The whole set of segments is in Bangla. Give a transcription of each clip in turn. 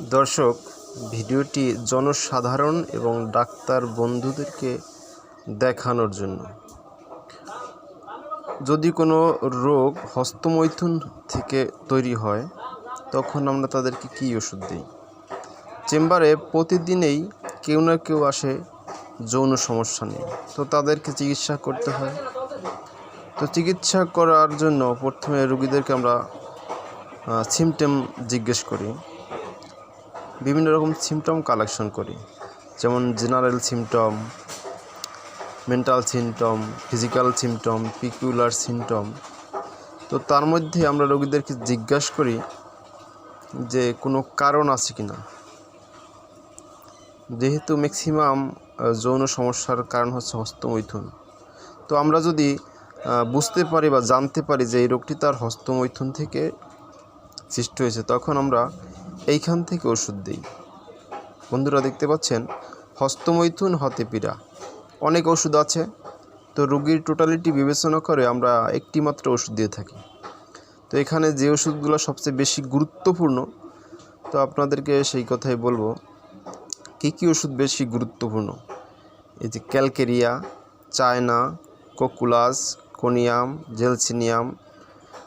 দর্শক, ভিডিওটি জনসাধারণ এবং ডাক্তার বন্ধুদেরকে দেখানোর জন্য। যদি কোনো রোগ হস্তমৈথুন থেকে তৈরি হয়, তখন আমরা তাদেরকে কী ওষুধ দিই? চেম্বারে প্রতিদিনেই কেউ না কেউ আসে যৌন সমস্যা নিয়ে। তো তাদেরকে চিকিৎসা করতে হয়। তো চিকিৎসা করার জন্য প্রথমে রুগীদেরকে আমরা সিমটেম জিজ্ঞেস করি। বিভিন্ন রকম সিমটম কালেকশন করি। যেমন general symptom mental symptom physical symptom peculiar symptom তো তার মধ্যে আমরা রোগীদেরকে জিজ্ঞাসা করি যে, কোনো কারণ আছে কি না যেহেতু ম্যাক্সিমাম যৌন সমস্যার কারণ হচ্ছে হস্তমৈথুন। তো আমরা যদি বুঝতে পারি বা জানতে পারি যে এই রোগটি তার হস্তমৈথুন থেকে সৃষ্টি হয়েছে, তখন আমরা এইখান থেকে ওষুধ দিই। বন্ধুরা দেখতে পাচ্ছেন, হস্তমৈথুন হতে পীড়া। অনেক ওষুধ আছে, তো রুগীর টোটালিটি বিবেচনা করে আমরা একটি মাত্র ওষুধ দিয়ে থাকি। তো এখানে যে ওষুধগুলো সবচেয়ে বেশি গুরুত্বপূর্ণ, তো আপনাদেরকে সেই কথাই বলব, কী কী ওষুধ বেশি গুরুত্বপূর্ণ? এই যে Calcarea, China, Cocculus, conium, gelsemium,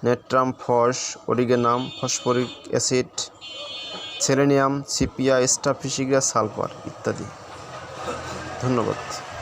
natrum, phos, origanum, phosphoric acid selenium sepia staphisagria sulphur ইত্যাদি। ধন্যবাদ।